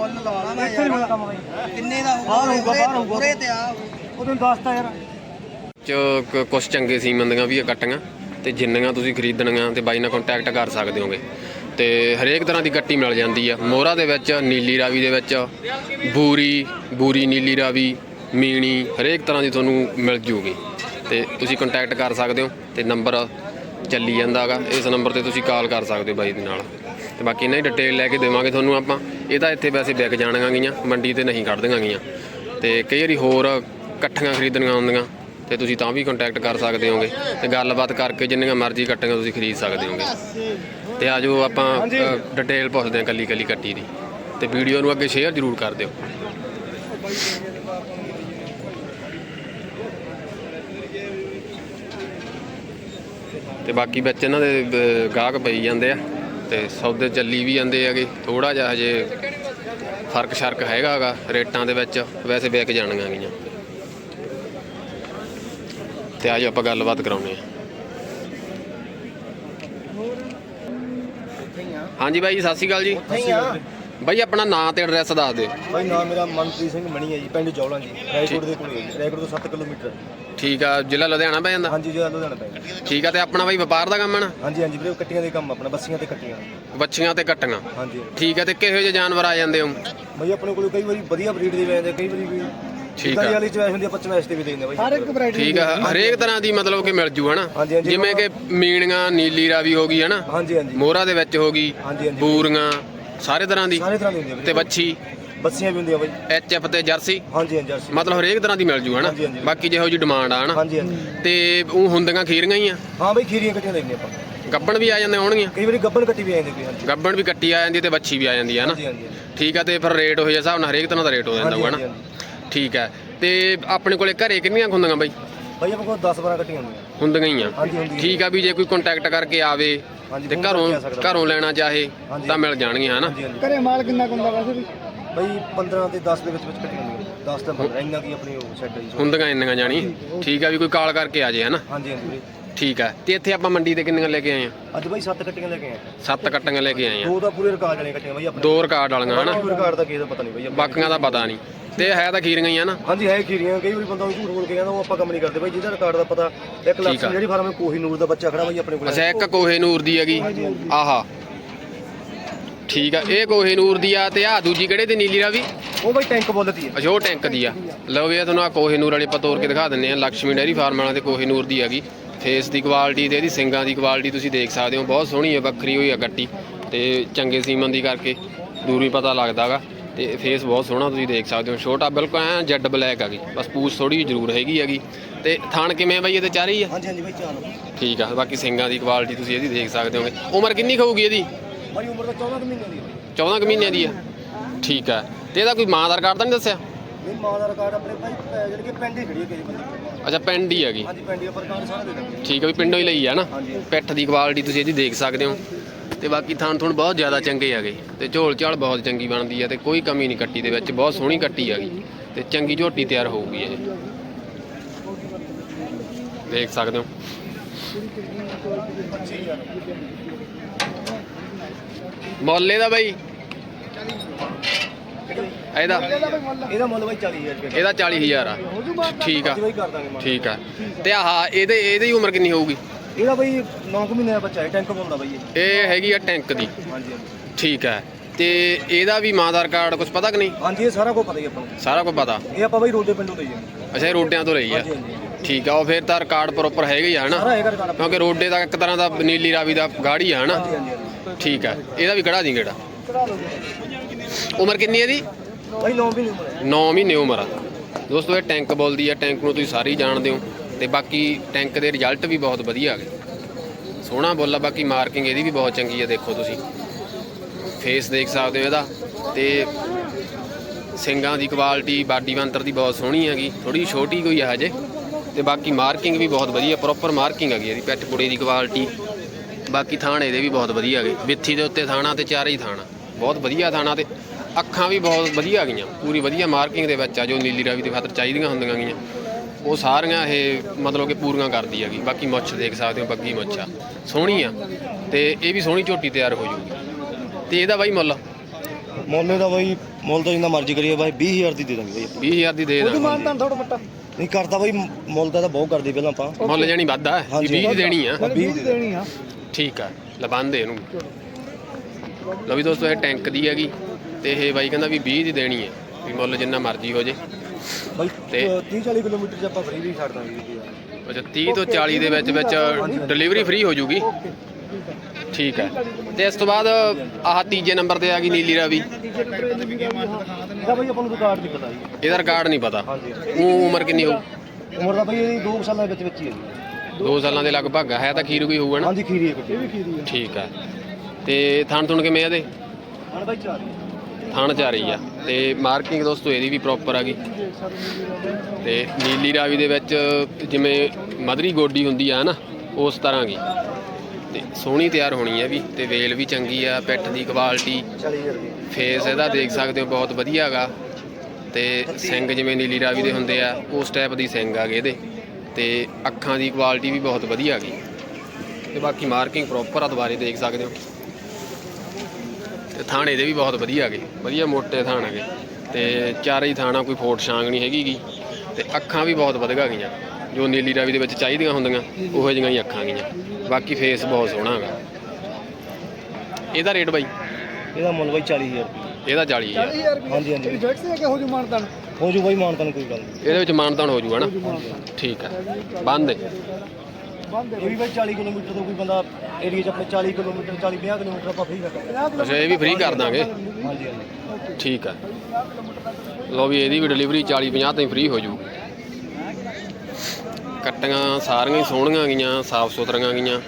ਮੁੱਲ ਲਾਉਣਾ ਮੈਂ ਇੱਥੇ ਨਹੀਂ ਹੋਣਾ ਯਾਰ। ਕੰਮ ਬਾਈ ਕਿੰਨੇ ਦਾ ਬਾਹਰ ਹੋਊਗਾ, ਉਰੇ- ਬਾਹਰ ਹੋਊਗਾ। ਉਰੇ ਤੇ ਆ। ਉਹ ਤੈਨੂੰ ਦੱਸਤਾ ਯਾਰ। ਚ ਕ- ਕੁਛ ਚੰਗੇ ਸੀਮਨ ਦੀਆਂ ਵੀ ਆ ਕੱਟੀਆਂ ਤੇ ਜਿੰਨੀਆਂ ਤੁਸੀਂ ਖਰੀਦਣੀਆਂ ਤੇ ਬਾਈ ਨਾਲ ਕੰਟੈਕਟ ਕਰ ਸਕਦੇ ਹੋਗੇ। ਤੇ ਹਰੇਕ ਤਰ੍ਹਾਂ ਦੀ ਗੱਟੀ ਮਿਲ ਜਾਂਦੀ ਆ। ਮੋਹਰਾ ਦੇ ਵਿੱਚ ਨੀਲੀ ਰਾਵੀ ਦੇ ਵਿੱਚ ਬੂਰੀ ਬੂਰੀ ਨੀਲੀ ਰਾਵੀ ਮੀਣੀ ਹਰੇਕ ਤਰ੍ਹਾਂ ਦੀ ਤੁਹਾਨੂੰ ਮਿਲ ਜੂਗੀ। ਤੇ ਤੁਸੀਂ ਕੰਟੈਕਟ ਕਰ ਸਕਦੇ ਹੋ ਤੇ ਨੰਬਰ ਚੱਲੀ ਜਾਂਦਾਗਾ। ਇਸ ਨੰਬਰ ਤੇ ਤੁਸੀਂ ਕਾਲ ਕਰ ਸਕਦੇ ਹੋ ਬਾਈ ਦੇ ਨਾਲ। ਤੇ ਬਾਕੀ ਇਹਨਾਂ ਦੀ ਡਿਟੇਲ ਲੈ ਕੇ ਦੇਵਾਂਗੇ ਤੁਹਾਨੂੰ ਆਪਾਂ। ਇਹ ਤਾਂ ਇੱਥੇ ਵੈਸੇ ਵਿਕ ਜਾਣਗੀਆਂ ਗੀਆਂ ਮੰਡੀ ਤੇ ਨਹੀਂ ਕੱਢਦੀਆਂ ਗੀਆਂ। ਤੇ ਕਈ ਵਾਰੀ ਹੋਰ ਇਕੱਠੀਆਂ ਖਰੀਦਣੀਆਂ ਹੁੰਦੀਆਂ। ਤੇ ਤੁਸੀਂ ਤਾਂ ਵੀ ਕੰਟੈਕਟ ਕਰ ਸਕਦੇ ਹੋਗੇ। ਤੇ ਗੱਲਬਾਤ ਕਰਕੇ ਜਿੰਨੀਆਂ ਮਰਜ਼ੀ ਕੱਟੀਆਂ ਤੁਸੀਂ ਖਰੀਦ ਸਕਦੇ ਹੋਗੇ। ਤੇ ਆਜੋ ਆਪਾਂ ਡਿਟੇਲ ਪੁੱਛਦੇ ਹਾਂ ਕੱਲੀ ਕੱਲੀ ਕੱਟੀ ਦੀ। ਤੇ ਵੀਡੀਓ ਨੂੰ ਅੱਗੇ ਸ਼ੇਅਰ ਜ਼ਰੂਰ ਕਰ ਦਿਓ। ਤੇ ਬਾਕੀ ਵਿੱਚ ਇਹਨਾਂ ਦੇ ਅਹ, ਗਾਹਕ ਪਈ ਜਾਂਦੇ ਆ ਤੇ ਸੌਦੇ ਚੱਲੀ ਵੀ ਜਾਂਦੇ ਹੈਗੇ। ਥੋੜਾ ਜਿਹਾ ਹਜੇ ਫ਼ਰਕ ਸ਼ਰਕ ਹੈਗਾਗਾ ਰੇਟਾਂ ਦੇ ਵਿੱਚ ਵੈਸੇ ਵਿਕ ਜਾਣੀਆਂ ਗੀਆਂ। ਤੇ ਆਜੋ ਆਪਾਂ ਗੱਲਬਾਤ ਕਰਾਉਣੇ ਆ ਹਾਂਜੀ ਬਾਈ ਜੀ, ਸਤਿ ਸ਼੍ਰੀ ਅਕਾਲ ਜੀ। ਨਹੀਂ ਆ। ਬਾਈ ਆਪਣਾ ਨਾਂ ਤੇ ਐਡਰੈਸ ਦੱਸ ਦਿਓ ਭਾਈ ਨਾਮ ਮੇਰਾ ਮਨਪ੍ਰੀਤ ਸਿੰਘ ਮਣੀ ਹੈ ਜੀ ਪਿੰਡ ਜੌਲਾਂ ਜੀ ਰਾਏਕੋਟ ਦੇ ਕੋਲ ਰਾਏਕੋਟ ਤੋਂ 7 ਕਿਲੋਮੀਟਰ। ਠੀਕ ਆ ਜ਼ਿਲ੍ਹਾ ਲੁਧਿਆਣਾ ਪੈ ਜਾਂਦਾ? ਹਾਂਜੀ ਜਿਹੜਾ ਲੁਧਿਆਣਾ ਪੈ ਠੀਕ ਆ ਤੇ ਆਪਣਾ ਬਾਈ ਵਪਾਰ ਦਾ ਕੰਮ ਹੈ ਨਾ? ਹਾਂਜੀ ਹਾਂਜੀ ਵੀਰੇ ਕੱਟੀਆਂ ਦੇ ਕੰਮ ਆਪਣਾ ਬੱਸੀਆਂ ਤੇ ਕੱਟੀਆਂ। ਬੱਚੀਆਂ ਤੇ ਕੱਟੀਆਂ ਹਾਂਜੀ। ਠੀਕ ਆ ਤੇ ਕਿਹੋ ਜਿਹੇ ਜਾਨਵਰ ਆ ਜਾਂਦੇ ਹੋ? ਭਾਈ ਆਪਣੇ ਕੋਲ ਕਈ ਵਾਰੀ ਵਧੀਆ ਬਰੀਡ ਦੇ ਵੀ ਆਉਂਦੇ ਕਈ ਵਾਰੀ ਵੀ ਠੀਕ ਆ। ਵਾਲੀ ਚੁਆਇਸ ਹੁੰਦੀ ਆ 25 ਤੇ ਵੀ ਦੇ ਦਿੰਦੇ ਬਾਈ। ਹਰ ਇੱਕ ਵੈਰਾਈਟੀ ਠੀਕ ਆ ਹਰੇਕ ਤਰ੍ਹਾਂ ਦੀ ਮਤਲਬ ਕਿ ਮਿਲ ਜੂ ਹਨਾ। ਜਿਵੇਂ ਕਿ ਮੀਣੀਆਂ ਨੀਲੀ ਰਾਵੀ ਹੋ ਗਈ ਹਨਾ? ਹਾਂਜੀ ਹਾਂਜੀ। ਮੋਹਰਾ ਦੇ ਵਿੱਚ ਹੋ ਗਈ ਹਾਂਜੀ, ਹਾਂਜੀ। ਬੂਰੀਆਂ ਸਾਰੇ ਤਰ੍ਹਾਂ ਦੀ ਸਾਰੇ ਤਰ੍ਹਾਂ ਦੀ ਹੁੰਦੀ ਆ ਤੇ ਬੱਚੀ ਬੱਸੀਆਂ ਵੀ ਹੁੰਦੀਆਂ ਬਾਈ। ਐਚ ਐਫ ਤੇ ਜਰਸੀ। ਹਾਂਜੀ ਹਾਂਜੀ ਜਰਸੀ। ਮਤਲਬ ਹਰੇਕ ਤਰ੍ਹਾਂ ਦੀ ਮਿਲ ਜੂ ਹਨਾ? ਹਾਂਜੀ, ਹਾਂਜੀ। ਬਾਕੀ ਜਿਹੋ ਜੀ ਡਿਮਾਂਡ ਆ ਹਨਾ? ਹਾਂਜੀ ਹਾਂਜੀ। ਤੇ ਉਹ ਹੁੰਦੀਆਂ ਖੀਰੀਆਂ ਹੀ ਆ। ਹਾਂ ਬਾਈ ਖੀਰੀਆਂ ਕੱਟੀਆਂ ਲੈਂਦੇ ਆਪਾਂ। ਗੱਬਣ ਵੀ ਆ ਜਾਂਦੇ ਹੋਣਗੀਆਂ? ਕਈ ਵਾਰੀ ਗੱਬਨ ਕੱਟੀ ਵੀ ਆਉਂਦੀ ਕੋਈ ਹਾਂਜੀ। ਗੱਬਣ ਵੀ ਕੱਟੀ ਆ ਜਾਂਦੀ ਤੇ ਬੱਚੀ ਵੀ ਆ ਜਾਂਦੀ ਹੈ ਹਨਾ? ਹਾਂਜੀ ਹਾਂਜੀ ਠੀਕ ਆ ਤੇ ਫਿਰ ਰੇਟ ਹੋਏ ਹਿਸਾਬ ਨਾਲ ਹਰੇਕ ਤਰ੍ਹਾਂ ਦਾ ਰੇਟ ਹੋ ਜਾਂਦਾ ਹੋਊਗਾ ਹਾਂਜੀ, ਹਨਾ ਠੀਕ ਆ। ਤੇ ਆਪਣੇ ਕੋਲੇ ਘਰੇ ਕਿੰਨੀਆਂ ਕੁ ਹੁੰਦੀਆਂ ਬਾਈ? ਬਾਈ ਆਪਣੇ ਕੋਲ 10 12 ਕੱਟੀਆਂ ਹੁੰਦੀਆਂ ਹੁੰਦੀਆਂ ਹੀ ਆ। ਹਾਂਜੀ ਹੁੰਦੀਆਂ ਠੀਕ ਆ ਵੀ ਜੇ ਕੋਈ ਕੰਟੈਕਟ ਕਰਕੇ ਆਵੇ ਹਾਂਜੀ, ਤੇ ਘਰੋਂ ਕਰਕੇ ਆ ਸਕਦਾ। ਘਰੋਂ ਲੈਣਾ ਚਾਹੇ ਹਾਂਜੀ। ਤਾਂ ਮਿਲ ਜਾਣਗੀਆਂ ਹਨਾ? ਹਾਂਜੀ ਹਾਂਜੀ। ਘਰੇ ਮਾਲ ਕਿੰਨਾ ਕੁ ਹੁੰਦਾ ਵੈਸੇ ਵੀ? ਬਾਈ 15 ਤੇ 10 ਦੇ ਵਿੱਚ ਵਿੱਚ ਕੱਟੀਆਂ ਹੁੰਦੀਆਂ 10 ਤੇ 15 ਇੰਨਾ ਕੀ ਆਪਣੀ ਉਹ ਸੈੱਟ ਹੈ ਜੀ। ਹੁੰਦੀਆਂ ਇੰਨੀਆਂ ਜਾਣੀ। ਠੀਕ ਆ ਵੀ ਕੋਈ ਕਾਲ ਕਰਕੇ ਆ ਜੇ ਹਨਾ? ਹਾਂਜੀ ਹਾਂਜੀ। ਵੀਰੇ ਠੀਕ ਆ। ਤੇ ਇੱਥੇ ਆਪਾਂ ਮੰਡੀ ਤੇ ਕਿੰਨੀਆਂ ਲੈ ਕੇ ਆਏ ਆ? ਅੱਜ ਬਾਈ 7 ਕੱਟੀਆਂ ਲੈ ਕੇ ਆਏ ਸੱਤ ਕੱਟੀਆਂ ਲੈ ਕੇ ਆਏ ਆ। ਦੋ ਤਾਂ ਪੂਰੇ ਰਿਕਾਰਡ ਵਾਲੀਆਂ ਕੱਟੀਆਂ ਬਾਈ ਆਪਣੇ। ਦੋ ਰਿਕਾਰਡ ਵਾਲੀਆਂ ਹਨਾ? ਰਿਕਾਰਡ ਦਾ ਕਿਸੇ ਦਾ ਪਤਾ ਨਹੀਂ ਬਾਈ। ਆਪਣੇ। ਬਾਕੀਆਂ ਦਾ ਪਤਾ ਨਹੀਂ। ਤੇ ਹੈ ਤਾਂ ਖੀਰੀਆਂ ਹੀ ਆ ਨਾ। ਹਾਂਜੀ ਹੈ ਖੀਰੀਆਂ। ਕਈ ਵਾਰੀ ਬੰਦਾ ਨੂੰ ਝੂਠ ਬੋਲ ਕੇ ਕਹਿੰਦਾ ਉਹ ਆਪਾਂ ਕੰਮ ਨਹੀਂ ਕਰਦੇ ਬਾਈ ਜਿਹਦਾ ਰਿਕਾਰਡ ਦਾ ਪਤਾ ਇੱਕ ਲੱਖ ਆ। ਜਿਹੜੀ ਫਾਰਮ ਕੋਹੀ ਨੂਰ ਦਾ ਬੱਚਾ ਖੜਾ ਬਾਈ ਆਪਣੇ ਕੋਲ। ਅੱਛਾ ਇੱਕ ਕੋਹੇ ਨੂਰ ਦੀ ਹੈਗੀ। ਆਹਾ। ਠੀਕ ਆ ਇਹ ਕੋਹੇ ਨੂਰ ਦੀ ਆ ਤੇ ਆ ਦੂਜੀ ਕਿਹੜੇ ਤੇ ਨੀਲੀ ਰਾਵੀ? ਉਹ ਬਾਈ ਟੈਂਕ ਬੋਲਦੀ ਹੈ ਅੱਛਾ ਉਹ ਟੈਂਕ ਦੀ ਆ। ਲਓ ਵੀ ਇਹ ਤੁਹਾਨੂੰ ਆ ਕੋਹੇ ਨੂਰ ਵਾਲੇ ਆਪਾਂ ਤੋੜ ਕੇ ਦਿਖਾ ਦਿੰਨੇ ਆ ਲక్ష్ਮੀ ਡੈਰੀ ਫਾਰਮ ਵਾਲਾ ਤੇ ਕੋਹੇ ਨੂਰ ਦੀ ਹੈਗੀ। ਫੇਸ ਦੀ ਕੁਆਲਿਟੀ ਤੇ ਇਹਦੀ ਸਿੰਗਾਂ ਦੀ ਕੁਆਲਿਟੀ ਤੁਸੀਂ ਦੇਖ ਸਕਦੇ ਹੋ। ਬਹੁਤ ਸੋਹਣੀ ਹੈ ਵੱਖਰੀ ਹੋਈ ਆ ਗੱਟੀ ਤੇ ਚੰਗੇ ਸੀਮਨ ਦੀ ਕਰਕੇ ਦੂਰੀ ਪਤਾ ਲੱਗਦਾਗਾ ਤੇ ਫੇਸ ਬਹੁਤ ਸੋਹਣਾ ਤੁਸੀਂ ਦੇਖ ਸਕਦੇ ਹੋ ਛੋਟਾ ਬਿਲਕੁਲ ਐ ਜੈਡ ਬਲੈਕ ਹੈਗੀ ਬਸ ਪੂਛ ਥੋੜੀ ਜ਼ਰੂਰ ਹੈਗੀ ਹੈਗੀ। ਤੇ ਥਣ ਕਿਵੇਂ ਬਈ ਇਹਦੇ ਚਾਰੀ ਆ? ਹਾਂਜੀ ਹਾਂਜੀ ਬਾਈ ਚਾਲ ਠੀਕ ਆ ਬਾਕੀ ਸਿੰਗਾਂ ਦੀ ਕੁਆਲਿਟੀ ਤੁਸੀਂ ਇਹਦੀ ਦੇਖ ਸਕਦੇ ਹੋਗੇ। ਉਮਰ ਕਿੰਨੀ ਕੁ ਹੋਊਗੀ ਇਹਦੀ? ਬਾਈ ਉਮਰ ਦਾ 14 ਕੁ ਮਹੀਨੇ ਦੀ ਹੈ ਬਾਈ 14 ਕੁ ਮਹੀਨਿਆਂ ਦੀ ਆ। ਠੀਕ ਆ। ਤੇ ਇਹਦਾ ਕੋਈ ਮਾਂ ਦਾ ਰਿਕਾਰਡ ਤਾਂ ਨਹੀਂ ਦੱਸਿਆ? ਇਹ ਮਾਂ ਦਾ ਰਿਕਾਰਡ ਆਪਣੇ ਭਾਈ ਜਿਹੜੀ ਕਿ ਪਿੰਡ ਹੀ ਖੜੀ ਹੈ ਕਿਸੇ ਬੰਦੇ ਕੋਲ। ਅੱਛਾ ਪਿੰਡ ਹੀ ਹੈਗੀ। ਹਾਂਜੀ ਪਿੰਡ ਹੀ ਪਰ ਰਿਕਾਰਡ ਸਾਰਾ ਦੇ ਦਿੰਦੇ ਠੀਕ ਆ ਵੀ ਪਿੰਡੋਂ ਹੀ ਲਈ ਆ ਨਾ। ਪਿੱਠ ਦੀ ਕੁਆਲਿਟੀ ਤੁਸੀਂ ਇਹਦੀ ਦੇਖ ਸਕਦੇ ਹੋ। ਤੇ ਬਾਕੀ ਥਣ ਥਣ ਬਹੁਤ ਜ਼ਿਆਦਾ ਚੰਗੇ ਹੈਗੇ। ਤੇ ਝੋਲ ਝਾਲ ਬਹੁਤ ਚੰਗੀ ਬਣਦੀ ਹੈ ਤੇ ਕੋਈ ਕਮੀ ਨਹੀਂ ਕੱਟੀ ਦੇ ਵਿੱਚ ਬਹੁਤ ਸੋਹਣੀ ਕੱਟੀ ਹੈਗੀ ਤੇ ਚੰਗੀ ਝੋਟੀ ਤਿਆਰ ਹੋਊਗੀ ਇਹ। ਦੇਖ ਸਕਦੇ ਹੋ। ਮੁੱਲ ਇਹਦਾ ਬਾਈ? ਇਹਦਾ? ਇਹਦਾ ਮੁੱਲ ਬਾਈ 40000 ਰੁਪਏ। ਇਹਦਾ 40000 ਆ। ਠੀਕ ਆ। ਠੀਕ ਆ। ਤੇ ਆਹ ਇਹਦੇ ਇਹਦੀ ਉਮਰ ਕਿੰਨੀ ਹੋਊਗੀ? ਇਹਦਾ ਬਾਈ 9 ਕੁ ਮਹੀਨੇ ਦਾ ਬੱਚਾ ਹੈ ਟੈਂਕ ਬੋਲਦਾ ਬਾਈ ਇਹ। ਇਹ ਹੈਗੀ ਆ ਟੈਂਕ ਦੀ। ਹਾਂਜੀ ਹਾਂਜੀ। ਠੀਕ ਹੈ। ਤੇ ਇਹਦਾ ਵੀ ਮਾਂ ਦਾ ਰਿਕਾਰਡ ਕੁਝ ਪਤਾ ਕਿ ਨਹੀਂ? ਹਾਂਜੀ ਇਹ ਸਾਰਾ ਕੁਝ ਪਤਾ ਹੀ ਆਪਾਂ ਨੂੰ। ਸਾਰਾ ਕੁਝ ਪਤਾ? ਇਹ ਆਪਾਂ ਬਾਈ ਰੋਡੇ ਪਿੰਡੋਂ ਲਈ ਜਾਂਦੇ ਅੱਛਾ ਇਹ ਰੋਡਿਆਂ ਤੋਂ ਲਈ ਆ? ਹਾਂਜੀ ਠੀਕ ਆ ਉਹ ਫਿਰ ਤਾਂ ਰਿਕਾਰਡ ਪ੍ਰੋਪਰ ਹੈਗਾ ਹੀ ਆ ਹਨਾ? ਕਿਉਂਕਿ ਰੋਡੇ ਦਾ ਇੱਕ ਤਰ੍ਹਾਂ ਦਾ ਨੀਲੀ ਰਾਵੀ ਦਾ ਗਾੜੀ ਆ ਹਨਾ? ਹਾਂਜੀ ਹਾਂਜੀ ਹਾਂਜੀ। ਠੀਕ ਆ ਇਹਦਾ ਵੀ ਕਢਾ ਦੀ ਗੇੜਾ। ਜੀ ਉਮਰ ਕਿੰਨੀ ਹੈ ਇਹਦੀ? ਬਾਈ 9 ਮਹੀਨੇ ਉਮਰ ਹੈ। 9 ਮਹੀਨੇ ਉਮਰ ਆ। ਦੋਸਤੋ ਇਹ ਟੈਂਕ ਬੋਲਦੀ ਆ ਟੈਂਕ ਨੂੰ ਤੁਸੀਂ ਸਾਰੇ ਹੀ ਜਾਣਦੇ ਹੋ। ਤੇ ਬਾਕੀ ਟੈਂਕ ਦੇ ਰਿਜ਼ਲਟ ਵੀ ਬਹੁਤ ਵਧੀਆ ਆ ਗਏ। ਸੋਹਣਾ ਬੋਲਾ ਬਾਕੀ ਮਾਰਕਿੰਗ ਇਹਦੀ ਵੀ ਬਹੁਤ ਚੰਗੀ ਆ, ਦੇਖੋ ਤੁਸੀਂ। ਫੇਸ ਦੇਖ ਸਕਦੇ ਹੋ ਇਹਦਾ। ਤੇ ਸਿੰਗਾਂ ਦੀ ਕੁਆਲਿਟੀ ਬਾਡੀ ਬੰਤਰ ਦੀ ਬਹੁਤ ਸੋਹਣੀ ਹੈਗੀ। ਥੋੜੀ ਛੋਟੀ ਕੋਈ ਆ ਹਜੇ। ਤੇ ਬਾਕੀ ਮਾਰਕਿੰਗ ਵੀ ਬਹੁਤ ਵਧੀਆ ਪ੍ਰੋਪਰ ਮਾਰਕਿੰਗ ਹੈਗੀ ਇਹਦੀ ਪੈਟ ਪੁੜੇ ਦੀ ਕੁਆਲਿਟੀ ਬਾਕੀ ਥਾਣੇ ਦੇ ਵੀ ਬਹੁਤ ਵਧੀਆ ਹੈਗੇ। ਵਿੱਥੀ ਦੇ ਉੱਤੇ ਥਾਣਾ ਤੇ ਚਾਰੇ ਹੀ ਥਾਣਾ। ਬਹੁਤ ਵਧੀਆ ਥਾਣਾ ਤੇ ਅੱਖਾਂ ਵੀ ਬਹੁਤ ਵਧੀਆ ਗਈਆਂ। ਪੂਰੀ ਵਧੀਆ ਮਾਰਕਿੰਗ ਦੇ ਵਿੱਚ ਆ, ਜੋ ਨੀਲੀ ਰਾਵੀ ਦੇ ਖਾਤਰ ਚਾਹੀਦੀਆਂ ਹੁੰਦੀਆਂ ਗਈਆਂ। ਉਹ ਸਾਰੀਆਂ ਇਹ ਮਤਲਬ ਕਿ ਪੂਰੀਆਂ ਕਰਦੀ ਹੈਗੀ। ਬਾਕੀ ਮੁੱਛ ਦੇਖ ਸਕਦੇ ਹੋ ਬੱਗੀ ਮੁੱਛ ਆ। ਸੋਹਣੀ ਆ ਤੇ ਇਹ ਵੀ ਸੋਹਣੀ ਝੋਟੀ ਤਿਆਰ ਹੋ ਜੂਗੀ। ਤੇ ਇਹਦਾ ਬਾਈ ਮੁੱਲ? ਮੁੱਲ ਦਾ ਬਾਈ ਮੁੱਲ ਤਾਂ ਜਿੰਨਾ ਮਰਜ਼ੀ ਕਰੀਏ ਬਾਈ 20000 ਦੀ ਦੇ ਦਾਂਗੇ ਬਾਈ ਆਪਾਂ। 20000 ਦੀ ਦੇ ਉਹਦੀ ਦਾਂ ਮਾਨਤਾਨ ਥੋੜਾ ਮੱਟਾ। ਨਹੀਂ ਕਰਦਾ ਬਾਈ ਮੁੱਲ ਦਾ ਤਾਂ ਬਹੁਤ ਕਰਦੇ ਪਹਿਲਾਂ ਆਪਾਂ। ਮੁੱਲ ਜਾਣੀ ਵੱਧਾ ਹੈ ਹਾਂਜੀ। 20 ਦੀ ਦੇਣੀ ਆ। ਵੀਹ ਦੀ ਦੇਣੀ ਆ। ਠੀਕ ਆ ਲਬੰਦੇ ਇਹਨੂੰ। ਲਓ ਵੀ ਦੋਸਤੋ ਇਹ ਟੈਂਕ ਦੀ ਹੈਗੀ ਤੇ ਇਹ ਬਾਈ ਕਹਿੰਦਾ ਵੀ 20 ਦੀ ਦੇਣੀ ਹੈ ਵੀ ਮੁੱਲ ਜਿੰਨਾ ਮਰਜ਼ੀ ਹੋ ਜੇ। ਬਾਈ ਤੇ- 30 40 ਕਿਲੋਮੀਟਰ ਚ ਆਪਾਂ ਫ੍ਰੀ ਵੀ ਛੱਡ ਦਾਂਗੇ ਜੀ ਯਾਰ। ਅੱਛਾ 30 ਤੋਂ 40 ਦੇ ਵਿੱਚ ਵਿੱਚ ਡਿਲੀਵਰੀ ਫ੍ਰੀ ਹੋ ਜੂਗੀ? ਠੀਕ ਹੈ। ਤੇ ਇਸ ਤੋਂ ਬਾਅਦ ਆਹ ਤੀਜੇ ਨੰਬਰ ਤੇ ਆ ਗਈ ਨੀਲੀ ਰਾਵੀ। ਇਹਦਾ ਬਾਈ ਆਪਾਂ ਨੂੰ ਰਿਕਾਰਡ ਨਹੀਂ ਪਤਾ ਜੀ। ਇਹਦਾ ਰਿਕਾਰਡ ਨਹੀਂ ਪਤਾ। ਹਾਂਜੀ। ਉਹ ਉਮਰ ਕਿੰਨੀ ਹੋਊ? ਉਮਰ ਦਾ ਬਾਈ ਇਹਦੀ 2 ਸਾਲਾਂ ਦੇ ਵਿੱਚ ਵਿੱਚ ਹੀ ਹੈ ਜੀ। 2 ਸਾਲਾਂ ਦੇ ਲਗਭਗ ਹੈ ਤਾਂ ਖੀਰੂ ਕੋਈ ਹੋਊਗਾ ਨਾ? ਹਾਂਜੀ ਖੀਰੀ ਹੈ ਕੱਟੀ। ਵੀ ਖੀਰੀ ਆ ਠੀਕ ਹੈ। ਤੇ ਥਣ ਥੁਣ ਕਿਵੇਂ ਆ ਇਹਦੇ? ਬਾਈ ਚਾਰ ਥਣ ਚ ਆ ਰਹੀ ਆ। ਤੇ ਮਾਰਕਿੰਗ ਦੋਸਤੋ ਇਹਦੀ ਵੀ ਪ੍ਰੋਪਰ ਆ ਗਈ। ਤੇ ਨੀਲੀ ਰਾਵੀ ਦੇ ਵਿੱਚ ਜਿਵੇਂ ਮਧਰੀ ਗੋਡੀ ਹੁੰਦੀ ਆ ਨਾ, ਉਸ ਤਰ੍ਹਾਂ ਗਈ ਤੇ ਸੋਹਣੀ ਤਿਆਰ ਹੋਣੀ ਹੈ ਵੀ, ਤੇ ਵੇਲ ਵੀ ਚੰਗੀ ਆ, ਪਿੱਠ ਦੀ ਕੁਆਲਿਟੀ। ਫੇਸ ਇਹਦਾ ਦੇਖ ਸਕਦੇ ਹੋ, ਬਹੁਤ ਵਧੀਆ ਹੈਗਾ ਤੇ ਸਿੰਗ ਜਿਵੇਂ ਨੀਲੀ ਰਾਵੀ ਦੇ ਹੁੰਦੇ ਆ, ਉਸ ਟਾਈਪ ਦੀ ਸਿੰਗ ਆ ਗਏ ਇਹਦੇ। ਤੇ ਅੱਖਾਂ ਦੀ ਕੁਆਲਿਟੀ ਵੀ ਬਹੁਤ ਵਧੀਆ ਹੈਗੀ ਤੇ ਬਾਕੀ ਮਾਰਕਿੰਗ ਪ੍ਰੋਪਰ ਆ, ਦੁਬਾਰੇ ਦੇਖ ਸਕਦੇ ਹੋ। ਤੇ ਥਾਣੇ ਦੇ ਵੀ ਬਹੁਤ ਵਧੀਆ ਹੈਗੇ ਵਧੀਆ ਮੋਟੇ ਥਾਣ ਹੈਗੇ ਤੇ ਚਾਰੇ ਹੀ ਥਾਣਾ ਕੋਈ ਫੋਟ ਛਾਂਗ ਨਹੀਂ ਹੈਗੀਗੀ ਤੇ ਅੱਖਾਂ ਵੀ ਬਹੁਤ ਵਧੀਆ ਗਈਆਂ। ਜੋ ਨੀਲੀ ਰਾਵੀ ਦੇ ਵਿੱਚ ਚਾਹੀਦੀਆਂ ਹੁੰਦੀਆਂ ਉਹੋ ਜਿਹੀਆਂ ਹੀ ਅੱਖਾਂ ਗਈਆਂ। ਬਾਕੀ ਫੇਸ ਬਹੁਤ ਸੋਹਣਾ ਹੈਗਾ। ਇਹਦਾ ਰੇਟ ਬਾਈ? ਇਹਦਾ ਮੁੱਲ ਬਾਈ 40000 ਰੁਪਏ ਇਹਦਾ 40000 40000 ਰੁਪਏ ਹਾਂਜੀ, ਹਾਂਜੀ। ਇਹ ਫਿਕਸ ਹੈ ਕਿ ਹੋ ਜੂ ਮਾਨਤਾਨ? ਹੋ ਜੂ ਬਾਈ ਮਾਨਤਾ ਨੂੰ ਕੋਈ ਗੱਲ ਨਹੀਂ। ਇਹਦੇ ਵਿੱਚ ਮਾਨਤਾਨ ਹੋ ਜੂਗਾ ਨਾ? ਠੀਕ ਹੈ। ਬੰਦ ਬੰਦ ਇਹ ਵੀ ਬਾਈ। 40 ਕਿਲੋਮੀਟਰ ਤੋਂ ਕੋਈ ਬੰਦਾ ਏਰੀਆ ਚ ਆਪਣੇ 40 ਕਿਲੋਮੀਟਰ 40 50 ਕਿਲੋਮੀਟਰ ਆਪਾਂ ਫ੍ਰੀ ਕਰਾਂਗੇ ਅੱਛਾ ਇਹ ਵੀ ਫ੍ਰੀ ਕਰ ਦਾਂਗੇ? ਹਾਂਜੀ ਹਾਂਜੀ। ਠੀਕ ਹੈ ਲੋ ਵੀ ਇਹਦੀ ਵੀ ਡਿਲੀਵਰੀ 40 50 ਤਾਈਂ ਫ੍ਰੀ ਹੋ ਜੂ। ਕੱਟੀਆਂ ਸਾਰੀਆਂ ਹੀ ਸੋਹਣੀਆਂ ਗਈਆਂ ਸਾਫ਼ ਸੁਥਰੀਆਂ ਗਈਆਂ।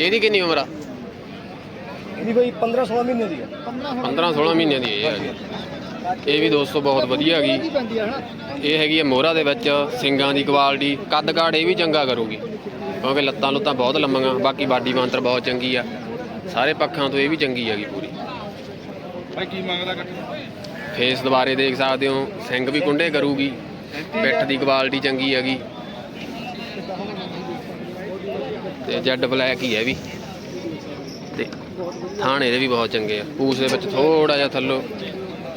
ਇਹਦੀ ਕਿੰਨੀ ਉਮਰ ਆ? ਇਹਦੀ ਬਾਈ 15 16 ਮਹੀਨੇ ਦੀ ਹੈ 15 16 ਮਹੀਨਿਆਂ ਦੀ ਇਹ ਹੈਗੀ ਇਹ ਵੀ ਦੋਸਤੋ ਬਹੁਤ ਵਧੀਆ ਹੈਗੀ। ਕੀ ਪੈਂਦੀ ਆ ਹਨਾ ਇਹ ਹੈਗੀ ਹੈ ਮੋਹਰਾ ਦੇ ਵਿੱਚ ਸਿੰਗਾਂ ਦੀ ਕੁਆਲਿਟੀ ਕੱਦ ਕਾੜ ਇਹ ਵੀ ਚੰਗਾ ਕਰੂਗੀ। ਕਿਉਂਕਿ ਲੱਤਾਂ ਲੁੱਤਾਂ ਬਹੁਤ ਲੰਮੀਆਂ ਬਾਕੀ ਬਾਡੀ ਬਾਂਤਰ ਬਹੁਤ ਚੰਗੀ ਆ। ਸਾਰੇ ਪੱਖਾਂ ਤੋਂ ਇਹ ਵੀ ਚੰਗੀ ਹੈਗੀ ਪੂਰੀ। ਭਾਈ ਕੀ ਮੰਗਦਾ ਫੇਸ ਦੁਬਾਰੇ ਦੇਖ ਸਕਦੇ ਹੋ ਸਿੰਗ ਵੀ ਕੁੰਡੇ ਕਰੂਗੀ। ਪਿੱਠ ਦੀ ਕੁਆਲਿਟੀ ਚੰਗੀ ਹੈਗੀ। ਤੇ ਜੈਡ ਬਲੈਕ ਹੀ ਹੈ ਵੀ। ਤੇ ਥਾਣੇ ਇਹਦੇ ਵੀ ਬਹੁਤ ਚੰਗੇ ਆ। ਪੂਛ ਦੇ ਵਿੱਚ ਥੋੜਾ ਜਿਹਾ ਥੱਲੋਂ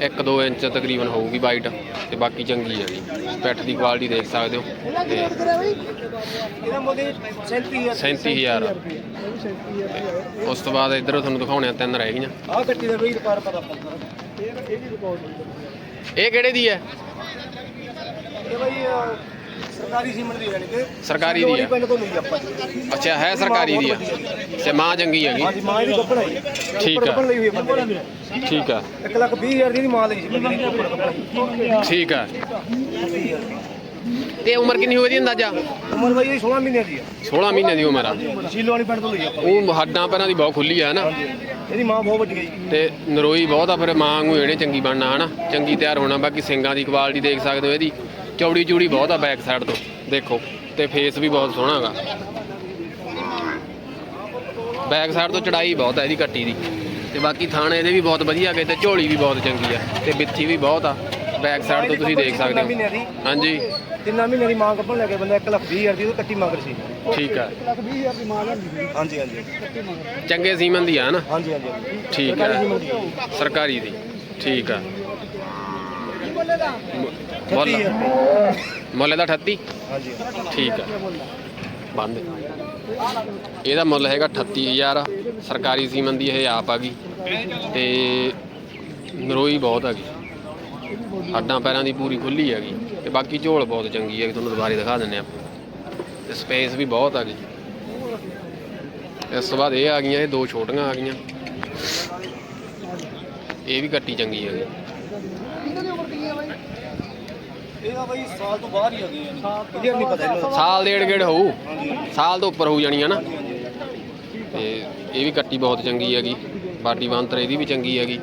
1-2 ਇੰਚ ਤਕਰੀਬਨ ਹੋਊਗੀ ਵਾਈਟ ਤੇ ਬਾਕੀ ਚੰਗੀ ਹੈਗੀ ਪਿੱਠ ਦੀ ਕੁਆਲਿਟੀ ਦੇਖ ਸਕਦੇ ਹੋ। ਤੇ ਕਰਿਆ ਬਈ ਇਹਦਾ ਮੁੱਲ 37000 37000 ਉਸ ਤੋਂ ਬਾਅਦ ਇਧਰੋਂ ਤੁਹਾਨੂੰ ਦਿਖਾਉਣੇ ਆ ਤਿੰਨ ਰਹਿ ਗਈਆਂ। ਆਹ ਕੱਟੀ ਦਾ ਬਈ ਰਿਪਾਰ ਪਤਾ ਇਹ ਕਿਹੜੇ ਦੀ ਹੈ? ਇਹ ਬਾਈ ਸਰਕਾਰੀ ਸੀਮੈਂਟ ਦੀ ਜਾਣੀ ਕਿ ਸਰਕਾਰੀ ਦੀ ਹੈ ਪਿੰਡ ਤੋਂ ਲਈ ਆਪਾਂ ਜੀ। ਅੱਛਾ ਹੈ ਸਰਕਾਰੀ ਦੀ ਆ। ਤੇ ਮਾਂ ਚੰਗੀ ਹੈਗੀ। ਹਾਂਜੀ ਮਾਂ ਇਹਦੀ ਗੱਪਣ ਹੈ ਜੀ। ਠੀਕ ਆ। ਗੱਪਣ ਲਈ ਹੋਈ ਹੈ ਬੰਦੇ ਨੇ ਠੀਕ ਆ। 1 ਲੱਖ 20 ਹਜ਼ਾਰ ਦੀ ਇਹਦੀ ਮਾਂ ਲਈ ਸੀ ਬੰਦੇ ਨੇ। ਠੀਕ ਆ। ਤੇ ਉਮਰ ਕਿੰਨੀ ਹੋਈ ਦੀ ਅੰਦਾਜ਼ਾ? ਉਮਰ ਬਾਈ ਇਹਦੀ 16 ਮਹੀਨਿਆਂ ਦੀ ਹੈ 16 ਮਹੀਨੇ ਦੀ ਉਮਰ ਆ। ਸ਼ੀਲੋ ਵਾਲੀ ਪਿੰਡ ਤੋਂ ਲਈ ਆਪਾਂ। ਉਹ ਹੱਡਾਂ ਪੈਰਾਂ ਦੀ ਬਹੁਤ ਖੁੱਲੀ ਆ ਨਾ ਹਾਂਜੀ ਇਹਦੀ ਮਾਂ ਬਹੁਤ ਵੱਡੀ ਹੈ ਜੀ। ਤੇ ਨਰੋਈ ਬਹੁਤ ਆ ਫਿਰ ਮਾਂ ਨੂੰ ਇਹਨੇ ਚੰਗੀ ਬਣਨਾ ਹਨਾ? ਚੰਗੀ ਤਿਆਰ ਹੋਣਾ ਬਾਕੀ ਸਿੰਗਾਂ ਦੀ ਕੁਆਲਿਟੀ ਦੇਖ ਸਕਦੇ ਹੋ ਇਹਦੀ। ਚੌੜੀ ਚੂੜੀ ਬਹੁਤ ਆ ਬੈਕ ਸਾਈਡ ਤੋਂ ਦੇਖੋ ਤੇ ਫੇਸ ਵੀ ਬਹੁਤ ਸੋਹਣਾ ਹੈਗਾ। ਬੈਕ ਸਾਈਡ ਤੋਂ ਚੜਾਈ ਬਹੁਤ ਆ ਇਹਦੀ ਕੱਟੀ ਦੀ। ਤੇ ਬਾਕੀ ਥਾਣੇ ਇਹਦੇ ਵੀ ਬਹੁਤ ਵਧੀਆ ਗਏ ਤੇ ਝੋਲੀ ਵੀ ਬਹੁਤ ਚੰਗੀ ਆ ਤੇ ਬਿੱਥੀ ਵੀ ਬਹੁਤ ਆ। ਬੈਕ ਸਾਈਡ ਤੋਂ ਤੁਸੀਂ ਦੇਖ ਸਕਦੇ ਹੋ। ਹਾਂਜੀ। ਤਿੰਨਾਂ ਮਹੀਨਿਆਂ ਦੀ ਮਾਂ ਗੱਪਣ ਲੈ ਕੇ ਬੰਦਾ 1 ਲੱਖ 20 ਹਜ਼ਾਰ ਦੀ ਉਹ ਕੱਟੀ ਮਗਰ ਸੀ। ਠੀਕ ਆ। ਲੱਖ 20000 ਦੀ ਮਾਂ ਲੈਂਦੀ ਸੀ। ਹਾਂਜੀ ਹਾਂਜੀ। ਚੰਗੇ ਸੀਮਨ ਦੀ ਆ ਨਾ? ਹਾਂਜੀ ਹਾਂਜੀ। ਠੀਕ ਆ। ਸਰਕਾਰੀ ਦੀ। ਠੀਕ ਆ। ਮੁੱਲ 30000 ਰੁਪਏ। ਮੁੱਲ ਦਾ 38 ਹਾਂਜੀ। ਠੀਕ ਆ। ਬੰਦ। ਇਹਦਾ ਮੁੱਲ ਹੈਗਾ 38000 ਸਰਕਾਰੀ ਸੀਮਨ ਦੀ ਇਹ ਆਪ ਆ ਗਈ। ਤੇ ਨਰੋਈ ਬਹੁਤ ਹੈਗੀ ਹੱਡਾਂ ਪੈਰਾਂ ਦੀ ਪੂਰੀ ਖੁੱਲੀ ਹੈਗੀ ਤੇ ਬਾਕੀ ਝੋਲ ਬਹੁਤ ਚੰਗੀ ਹੈ ਤੁਹਾਨੂੰ ਦੁਬਾਰੇ ਦਿਖਾ ਦਿੰਨੇ ਆ ਤੇ ਸਪੇਸ ਵੀ ਬਹੁਤ ਆ ਗਈ। ਇਸ ਤੋਂ ਬਾਅਦ ਇਹ ਆ ਗਈਆਂ ਇਹ ਦੋ ਛੋਟੀਆਂ ਆ ਗਈਆਂ। ਇਹ ਵੀ ਕੱਟੀ ਚੰਗੀ ਇਹਨਾਂ ਦੀ ਉਮਰ ਕਿੰਨੀ ਆ ਬਾਈ ਇਹਦਾ ਬਾਈ ਸਾਲ ਤੋਂ ਬਾਹਰ ਹੀ ਆ। ਗਈ ਇਹਦੀ ਨਹੀਂ ਪਤਾ ਇਹਨੂੰ ਸਾਲ ਡੇਢ ਗੇੜ ਹੋਊ। ਸਾਲ ਤੋਂ ਉੱਪਰ ਹੋ ਜਾਣੀ ਹੈ ਨਾ। ਤੇ ਇਹ ਵੀ ਕੱਟੀ ਬਹੁਤ ਚੰਗੀ ਹੈਗੀ। ਬਾਡੀ ਬਾਂਤਰ ਇਹਦੀ ਵੀ ਚੰਗੀ ਹੈਗੀ।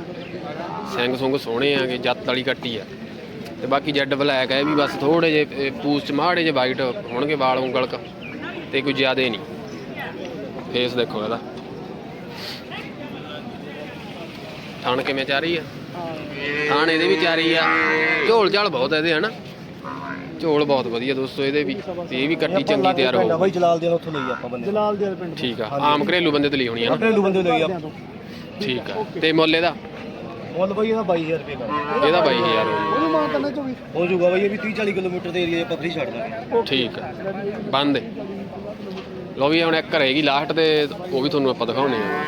ਸਿੰਘ ਸੁੰਗ ਸੋਹਣੇ ਆਗੇ ਜੱਤ ਵਾਲੀ ਕੱਟੀ ਆ। ਤੇ ਬਾਕੀ ਜੈਡ ਬਲੈਕ ਹੈ ਇਹ ਵੀ ਬਸ ਥੋੜੇ ਜੇ ਇਹ ਪੂਛ ਚ ਮਾੜੇ ਜੇ ਵਾਈਟ ਹੋਣਗੇ, ਵਾਲ ਉਂਗਲ ਤੇ ਕੋਈ ਜ਼ਿਆਦੇ ਨਹੀਂ। ਫੇਸ ਦੇਖੋ ਇਹਦਾ। ਥਣ ਕਿਵੇਂ ਚਾਰੀ ਆ? ਥਾਣ ਇਹਦੇ ਵੀ ਚਾਰੀ ਆ। ਝੋਲ ਝਾਲ ਬਹੁਤ ਆ ਇਹਦੇ, ਹਨਾ? ਝੋਲ ਬਹੁਤ ਵਧੀਆ ਦੋਸਤੋ ਇਹਦੇ ਵੀ ਤੇ ਇਹ ਵੀ ਕੱਟੀ ਚੰਗੀ ਤਿਆਰ ਆ ਹੋ ਬਾਈ ਜਲਾਲ ਦੇ ਉੱਥੋਂ ਲਈ ਆਪਾਂ ਬੰਦੇ ਜਲਾਲ ਦੇ ਪਿੰਡ ਠੀਕ ਆ ਆਮ ਘਰੇਲੂ ਬੰਦੇ ਤੋਂ ਲਈ ਹੋਣੀ ਆ ਨਾ? ਘਰੇਲੂ ਬੰਦੇ ਲਈ ਆਪਾਂ ਠੀਕ ਆ ਤੇ ਮੁੱਲ ਇਹਦਾ? ਮੁੱਲ ਬਾਈ ਇਹਦਾ 22000 ਰੁਪਏ ਦਾ। ਇਹਦਾ 22000 ਹੋ ਉਹਨੂੰ ਮਾਰ ਕਰਨਾ ਚੋਗੀ ਹੋ ਜਾਊਗਾ ਬਾਈ ਇਹ ਵੀ 30 40 ਕਿਲੋਮੀਟਰ ਦੇ ਏਰੀਆ ਆਪਾਂ ਫ੍ਰੀ ਛੱਡ ਦਾਂਗੇ। ਠੀਕ ਆ ਬੰਦ ਦੇ ਲੋ ਵੀ ਹੁਣ ਇੱਕ ਰਹੇਗੀ ਲਾਸਟ ਤੇ ਉਹ ਵੀ ਤੁਹਾਨੂੰ ਆਪਾਂ ਦਿਖਾਉਣੇ ਆ।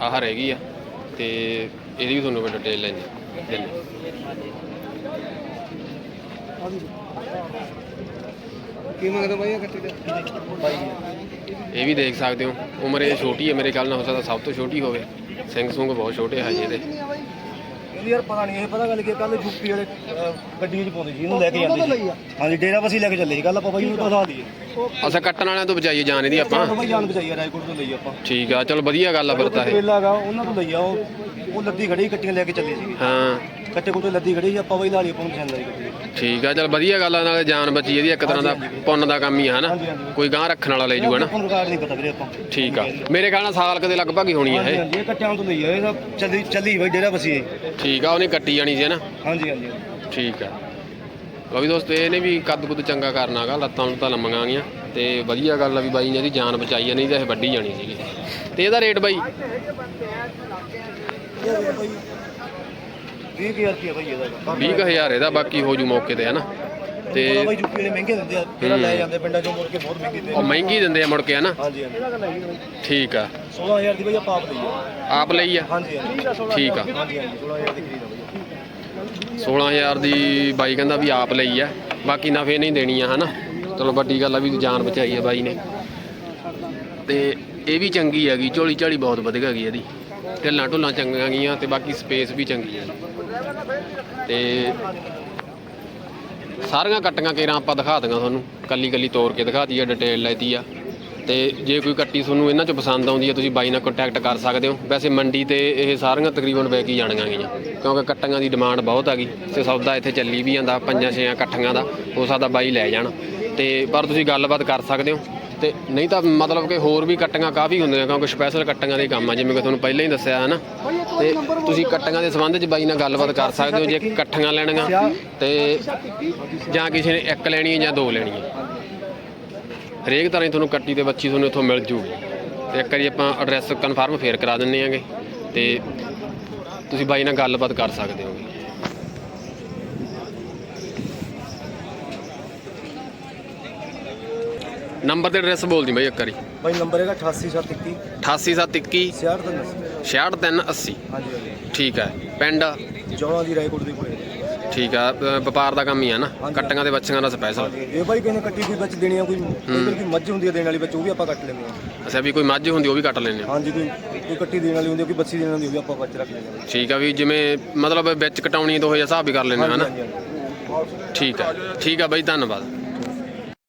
ਆਹ ਰਹੇਗੀ ਆ ਤੇ ਇਹਦੀ ਵੀ ਤੁਹਾਨੂੰ ਮੈਂ ਡਿਟੇਲ ਲੈਣੀ ਕੀ ਮੰਗਦਾ ਬਾਈ ਇਹ ਕੱਟੀ ਇਹ ਵੀ ਦੇਖ ਸਕਦੇ ਹੋ। ਉਮਰ ਇਹ ਛੋਟੀ ਹੈ, ਮੇਰੇ ਖਿਆਲ ਨਾਲ ਹੋ ਸਕਦਾ ਸਭ ਤੋਂ ਛੋਟੀ ਹੋਵੇ। ਸਿੰਘ ਸੁੰਗ ਬਹੁਤ ਛੋਟੇ ਹਜੇ ਜੀ ਇਹਦੇ ਯਾਰ ਪਤਾ ਨਹੀਂ ਇਹ ਪਤਾ ਗੱਲ ਕੀ ਕੱਲ ਯੂਪੀ ਵਾਲੇ ਅਹ, ਗੱਡੀ 'ਚ ਪਾਉਂਦੇ ਸੀ ਇਹਨੂੰ ਲੈ ਕੇ ਉਹਨਾਂ ਤੋਂ ਜਾਂਦੇ ਲਈ ਆ ਸੀ ਹਾਂਜੀ ਡੇਰਾ ਬਸੀ ਲੈ ਕੇ ਚੱਲੇ ਸੀ ਕੱਲ ਆਪਾਂ ਬਾਈ ਨੂੰ ਦਿਖਾ ਦਈਏ। ਅਸਾਂ ਕੱਟਣ ਵਾਲਿਆਂ ਤੋਂ ਬਚਾਈਏ ਜਾਨ ਇਹਦੀ ਆਪਾਂ। ਆਪਾਂ ਬਾਈ ਜਾਨ ਬਚਾਈ ਆ ਰਾਜਕੋਟ ਤੋਂ ਲਈ ਆਪਾਂ। ਠੀਕ ਆ ਚਲੋ ਵਧੀਆ ਗੱਲ ਆ ਫਿਰ ਤਾਂ ਇਹ। ਵੇਲਾ ਗਾ ਉਹਨਾਂ ਤੋਂ ਲਈ ਆ ਉਹ ਉਹ ਲੱਦੀ ਖੜੀ ਕੱਟੀਆਂ ਲੈ ਕੇ ਚੱਲੇ ਸੀ। ਹਾਂ। ਕੱਟੇ ਕੋਟੇ ਲੱਦੀ ਖੜੀ ਸੀ ਆਪਾਂ ਬਾਈ ਲਾਲੀ ਆਪਾਂ ਨੂੰ ਪਸੰਦ ਆਈ ਗੱਡੀ ਠੀਕ ਆ ਚਲ ਵਧੀਆ ਗੱਲ ਆ ਨਾਲੇ ਜਾਨ ਬਚੀ ਇਹਦੀ ਇੱਕ ਤਰ੍ਹਾਂ ਦਾ ਪੁੰਨ ਦਾ ਕੰਮ ਹੀ ਆ ਹਨਾ? ਹਾਂਜੀ, ਹਾਂਜੀ। ਕੋਈ ਗਾਂ ਰੱਖਣ ਵਾਲਾ ਲੈ ਜੂਗਾ ਨਾ ਆਪਾਂ ਨੂੰ ਰਿਕਾਰਡ ਨਹੀਂ ਪਤਾ ਵੀਰੇ ਆਪਾਂ। ਠੀਕ ਆ। ਮੇਰੇ ਖਿਆਲ ਨਾਲ ਸਾਲ ਕਦੇ ਲਗਭਗ ਹੀ ਹੋਣੀ ਆ ਹਾਂਜੀ ਇਹ। ਹਾਂਜੀ ਇਹ ਕੱਟਿਆਂ ਤੋਂ ਲਈ ਆ ਇਹ ਤਾਂ ਚੱਲੀ ਚੱਲੀ ਬਾਈ ਡੇਰਾ ਬਸੀ ਇਹ। ਠੀਕ ਆ ਉਹਨੇ ਕੱਟੀ ਜਾਣੀ ਸੀ ਨਾ ਹਾਂਜੀ ਹਾਂਜੀ। ਠੀਕ ਆ। ਲਓ ਵੀ ਦੋਸਤੋ ਇਹਨੇ ਵੀ ਕੱਦ ਕੁੱਦ ਚੰਗਾ ਕਰਨਾਗਾ ਲੱਤਾਂ ਲੁੱਤਾਂ ਲੰਮੀਆਂ ਗੀਆਂ ਤੇ ਵਧੀਆ ਗੱਲ ਆ ਵੀ ਬਾਈ ਨੇ ਇਹਦੀ ਜਾਨ ਬਚਾਈ ਆ ਨਹੀਂ ਤਾਂ ਇਹ ਵੱਡੀ ਜਾਣੀ ਸੀਗੀ। ਤੇ ਇਹਦਾ ਰੇਟ ਬਾਈ? ਇਹ ਬਾਈ 20000 ਰੁਪਏ ਬਾਈ ਇਹਦਾ 20000 ਇਹਦਾ ਬਾਕੀ ਹੋ ਜੂ ਮੌਕੇ ਤੇ ਹਨਾ ਤੇ ਤੇ ਬਾਈ ਯੂਪੀ ਵਾਲੇ ਮਹਿੰਗੇ ਦਿੰਦੇ ਆ ਜਿਹੜਾ ਲੈ ਜਾਂਦੇ ਪਿੰਡਾਂ ਚੋਂ ਮੁੜ ਕੇ ਬਹੁਤ ਮਹਿੰਗੇ ਦਿੰਦੇ ਉਹ ਮਹਿੰਗੀ ਦਿੰਦੇ ਆ ਮੁੜ ਕੇ ਹਨਾ ਹਾਂਜੀ ਹਾਂਜੀ। ਠੀਕ ਆ। 16000 ਦੀ ਬਾਈ ਆਪਾਂ ਆਪ ਲਈ ਆ। ਆਪ ਲਈ ਆ? ਹਾਂਜੀ ਹਾਂਜੀ। ਠੀਕ ਆ। ਹਾਂਜੀ ਹਾਂਜੀ 16000 ਦੀ ਖਰੀਦ ਆ ਬਾਈ। 16000 ਦੀ ਬਾਈ ਕਹਿੰਦਾ ਵੀ ਆਪ ਲਈ ਆ। ਬਾਕੀ ਨਫੇ ਨਹੀਂ ਦੇਣੀ ਆ ਹਨਾ? ਚਲੋ ਵੱਡੀ ਗੱਲ ਆ ਵੀ ਜਾਨ ਬਚਾਈ ਆ ਬਾਈ ਨੇ। ਤੇ ਇਹ ਵੀ ਚੰਗੀ ਹੈਗੀ ਝੋਲੀ ਝਾਲੀ ਬਹੁਤ ਵਧੀਆ ਹੈਗੀ ਇਹਦੀ। ਢਿੱਲਾਂ ਢੁੱਲਾਂ ਚੰਗੀਆਂ ਗਈਆਂ ਤੇ ਬਾਕੀ ਸਪੇਸ ਵੀ ਚੰਗੀ ਹੈ ਤੇ ਸਾਰੀਆਂ ਕੱਟੀਆਂ ਕੇਰਾਂ ਆਪਾਂ ਦਿਖਾ ਦਾਂਗਾ ਤੁਹਾਨੂੰ। ਕੱਲੀ ਕੱਲੀ ਤੋੜ ਕੇ ਦਿਖਾਤੀ ਆ ਡਿਟੇਲ ਲੈਤੀ ਆ ਤੇ ਜੇ ਕੋਈ ਕੱਟੀ ਤੁਹਾਨੂੰ ਇਹਨਾਂ ਚੋਂ ਪਸੰਦ ਆਉਂਦੀ ਹੈ, ਤੁਸੀਂ ਬਾਈ ਨਾਲ ਕੰਟੈਕਟ ਕਰ ਸਕਦੇ ਹੋ। ਵੈਸੇ ਮੰਡੀ ਤੇ ਇਹ ਸਾਰੀਆਂ ਤਕਰੀਬਨ ਵਿਕ ਹੀ ਜਾਣੀਆਂ ਗਈਆਂ। ਕਿਉਂਕਿ ਕੱਟੀਆਂ ਦੀ ਡਿਮਾਂਡ ਬਹੁਤ ਹੈਗੀ ਤੇ ਸੌਦਾ ਇੱਥੇ ਚੱਲੀ ਵੀ ਜਾਂਦਾ, ਪੰਜਾਂ ਛੇਆਂ ਕੱਟੀਆਂ ਦਾ। ਹੋ ਸਕਦਾ ਬਾਈ ਲੈ ਜਾਣ। ਤੇ ਪਰ ਤੁਸੀਂ ਗੱਲਬਾਤ ਕਰ ਸਕਦੇ ਹੋ। ਤੇ ਨਹੀਂ ਤਾਂ ਮਤਲਬ ਕਿ ਹੋਰ ਵੀ ਕੱਟੀਆਂ ਕਾਫੀ ਹੁੰਦੀਆਂ ਕਿਉਂਕਿ ਸਪੈਸ਼ਲ ਕੱਟੀਆਂ ਦੇ ਕੰਮ ਆ ਜਿਵੇਂ ਕਿ ਤੁਹਾਨੂੰ ਪਹਿਲਾਂ ਹੀ ਦੱਸਿਆ ਹੈ ਨਾ ਤੇ ਤੁਸੀਂ ਕੱਟੀਆਂ ਦੇ ਸੰਬੰਧ 'ਚ ਬਾਈ ਨਾਲ ਗੱਲਬਾਤ ਕਰ ਸਕਦੇ ਹੋ ਜੇ ਇਕੱਠੀਆਂ ਲੈਣੀਆਂ ਤੇ ਜਾਂ ਕਿਸੇ ਨੇ ਇੱਕ ਲੈਣੀ ਹੈ ਜਾਂ ਦੋ ਲੈਣੀਆਂ। ਹਰੇਕ ਤਰ੍ਹਾਂ ਦੀ ਤੁਹਾਨੂੰ ਕੱਟੀ ਤੇ ਬੱਚੀ ਤੁਹਾਨੂੰ ਇੱਥੋਂ ਮਿਲ ਜੂਗੀ। ਤੇ ਇੱਕ ਵਾਰੀ ਆਪਾਂ ਐਡਰੈਸ ਕਨਫਰਮ ਫੇਰ ਕਰਾ ਦਿੰਨੇ ਆਂਗੇ। ਤੇ ਤੁਸੀਂ ਬਾਈ ਨਾਲ ਗੱਲਬਾਤ ਕਰ ਸਕਦੇ ਹੋਗੇ ਨੰਬਰ ਤੇ ਐਡਰੈਸ ਬੋਲ ਦੀ ਬਾਈ ਇੱਕ ਵਾਰੀ। ਬਾਈ ਨੰਬਰ ਹੈਗਾ 88721 88721 6380 66380 ਹਾਂਜੀ ਹਾਂਜੀ। ਠੀਕ ਹੈ। ਪਿੰਡ? ਜੌਣਾ ਦੀ ਰਾਜਕੋਟ ਦੇ ਕੋਲੇ। ਠੀਕ ਆ ਵਪਾਰ ਦਾ ਕੰਮ ਹੀ ਆ ਨਾ। ਕੱਟੀਆਂ ਦੇ ਬੱਚੀਆਂ ਦਾ ਸਪੈਸ਼ਲ ਇਹ ਬਾਈ ਕਿਸੇ ਨੇ ਕੱਟੀ ਕੋਈ ਵਿੱਚ ਦੇਣੀ ਆ ਕੋਈ ਕੋਈ ਮੱਝ ਹੁੰਦੀ ਆ ਦੇਣ ਵਾਲੀ ਵਿੱਚ ਉਹ ਵੀ ਆਪਾਂ ਕੱਟ ਲੈਂਦੇ ਆ। ਅੱਛਾ ਵੀ ਕੋਈ ਮੱਝ ਹੁੰਦੀ ਉਹ ਵੀ ਕੱਟ ਲੈਂਦੇ ਆ। ਹਾਂਜੀ ਕੋਈ ਕੋਈ ਕੱਟੀ ਦੇਣ ਵਾਲੀ ਹੁੰਦੀ ਆ ਕੋਈ ਬੱਚੀ ਦੇਣ ਵਾਲੀ ਹੁੰਦੀ ਆਪਾਂ ਵਿੱਚ ਰੱਖ ਲੈਂਦੇ ਆ। ਠੀਕ ਆ ਵੀ ਜਿਵੇਂ ਮਤਲਬ ਵਿੱਚ ਕਟਾਉਣੀ ਤੋਂ ਹੋਇਆ ਹਿਸਾਬ ਵੀ ਕਰ ਲੈਂਦੇ ਆ ਹਾਂਜੀ। ਠੀਕ ਆ। ਠੀਕ ਆ ਬਾਈ ਧੰਨਵਾਦ।